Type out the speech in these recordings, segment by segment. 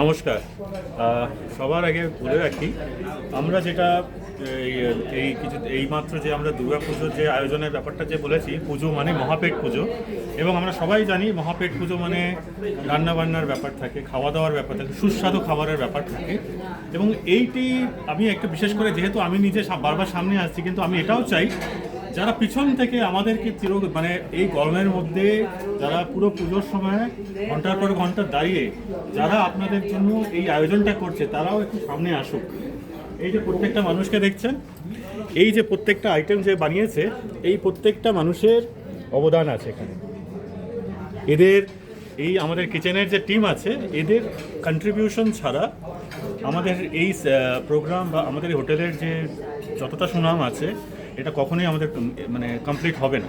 নমস্কার। সবার আগে বলে রাখি, আমরা যেটা, এই কিছু, এইমাত্র যে আমরা দুর্গা পুজোর যে আয়োজনের ব্যাপারটা যে বলেছি, পুজো মানে মহাপেট পুজো। এবং আমরা সবাই জানি মহাপেট পুজো মানে রান্না বান্নার ব্যাপার থাকে খাওয়া দাওয়ার ব্যাপার থাকে, সুস্বাদু খাবারের ব্যাপার থাকে। এবং এইটি আমি একটা বিশেষ করে, যেহেতু আমি নিজে বারবার সামনে আসছি, কিন্তু আমি এটাও চাই যারা পিছন থেকে আমাদেরকে চির মানে এই গরমের মধ্যে যারা পুরো পুজোর সময় ঘণ্টার পর ঘণ্টা দাঁড়িয়ে যারা আপনাদের জন্য এই আয়োজনটা করছে, তারাও একটু সামনে আসুক। এই যে প্রত্যেকটা মানুষকে দেখছেন, এই যে প্রত্যেকটা আইটেম যে বানিয়েছে, এই প্রত্যেকটা মানুষের অবদান আছে এখানে। এদের এই আমাদের কিচেনের যে টিম আছে, এদের কন্ট্রিবিউশন ছাড়া আমাদের এই প্রোগ্রাম বা আমাদের হোটেলের যে যতটা সুনাম আছে এটা কখনোই আমাদের মানে কমপ্লিট হবে না।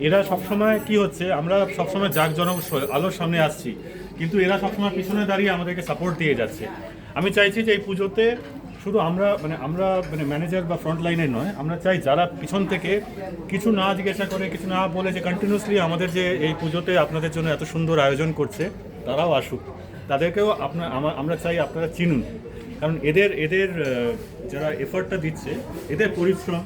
এরা সবসময় কি হচ্ছে, আমরা সবসময় জাঁকজনক স- আলোর সামনে আসছি, কিন্তু এরা সবসময় পিছনে দাঁড়িয়ে আমাদেরকে সাপোর্ট দিয়ে যাচ্ছে। আমি চাইছি যে এই পুজোতে শুধু আমরা মানে আমরা মানে ম্যানেজার বা ফ্রন্ট লাইনের নয়, আমরা চাই যারা পিছন থেকে কিছু না জিজ্ঞাসা করে, কিছু না বলে যে কন্টিনিউসলি আমাদের যে এই পুজোতে আপনাদের জন্য এত সুন্দর আয়োজন করছে, তারাও আসুক। তাদেরকেও আপনার আমরা চাই আপনারা চিনুন। কারণ এদের এদের যারা এফর্টটা দিচ্ছে, এদের পরিশ্রম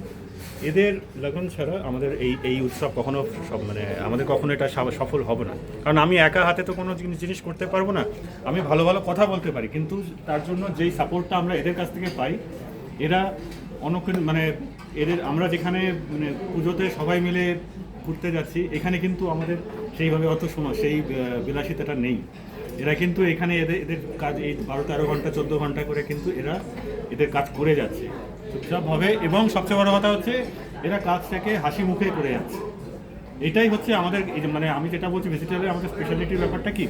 এদের লগন ছাড়া আমাদের এই এই উৎসব কখনো সব মানে আমাদের কখনো এটা সফল হবে না। কারণ আমি একা হাতে তো কোনো জিনিস করতে পারব না। আমি ভালো ভালো কথা বলতে পারি, কিন্তু তার জন্য যেই সাপোর্টটা আমরা এদের কাছ থেকে পাই, এরা অনেক মানে এদের আমরা যেখানে মানে পুজোতে সবাই মিলে ঘুরতে যাচ্ছি, এখানে কিন্তু আমাদের সেইভাবে অত সময়, সেই বিলাসিতাটা নেই। এরা কিন্তু এখানে এদের এদের কাজ এই বারো তেরো ঘণ্টা চোদ্দ ঘণ্টা করে কিন্তু এরা এদের কাজ করে যাচ্ছে। চুপচাপভাবে এবং সবচেয়ে বড় কথা হচ্ছে এরা কাজটাকে হাসি মুখে করে যাচ্ছে। এটাই হচ্ছে আমাদের মানে আমি যেটা বলছি ভেজিটেবলের আমাদের স্পেশালিটির ব্যাপারটা কি?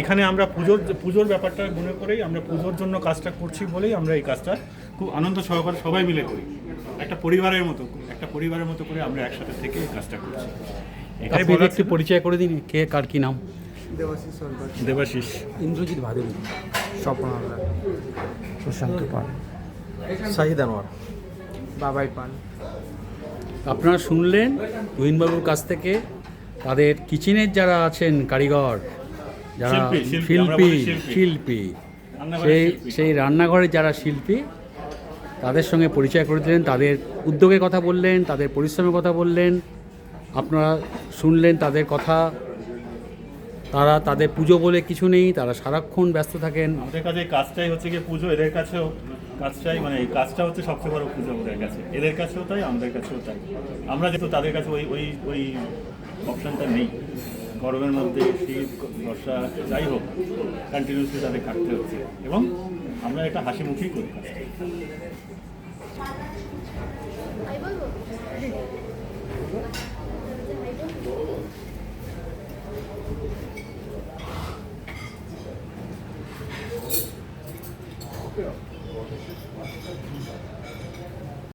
এখানে আমরা পুজোর পুজোর ব্যাপারটা মনে করেই আমরা পুজোর জন্য কাজটা করছি বলেই আমরা এই কাজটা খুব আনন্দ সহকারে সবাই মিলে করি। একটা পরিবারের মতো একটা পরিবারের মতো করে আমরা একসাথে থেকে এই কাজটা করছি। এটাই একটু পরিচয় করে দিন কে কার কি নাম? দেবাশিস সরকার। দেবাশিস। ইন্দ্রজিৎ ভাদুরী স্বপন হালদার সুশান্ত পাল শাহিদ আনোয়ার। বাবাই পান আপনারা শুনলেন তুহিনবাবুর কাছ থেকে তাদের কিচেনের যারা আছেন কারিগর যারা শিল্পী, শিল্পী, সেই সেই রান্নাঘরের যারা শিল্পী তাদের সঙ্গে পরিচয় করে দিলেন তাদের উদ্যোগের কথা বললেন তাদের পরিশ্রমের কথা বললেন আপনারা শুনলেন তাদের কথা তারা তাদের পুজো বলে কিছু নেই তারা সারাক্ষণ ব্যস্ত থাকেন। আমাদের কাছে কাজটাই হচ্ছে গিয়ে পুজো এদের কাছেও কাজটাই মানে এই কাজটা হচ্ছে সবচেয়ে বড় পুজো ওদের কাছে। এদের কাছেও তাই আমাদের কাছেও তাই। আমরা যেহেতু তাদের কাছে ওই ওই ওই অপশানটা নেই। গরমের মধ্যে শীত বর্ষা যাই হোক কন্টিনিউসলি তাদের কাটতে হচ্ছে। এবং আমরা এটা হাসি মুখেই করি 있어요. 어, 됐습니다. 맛있게 드립니다.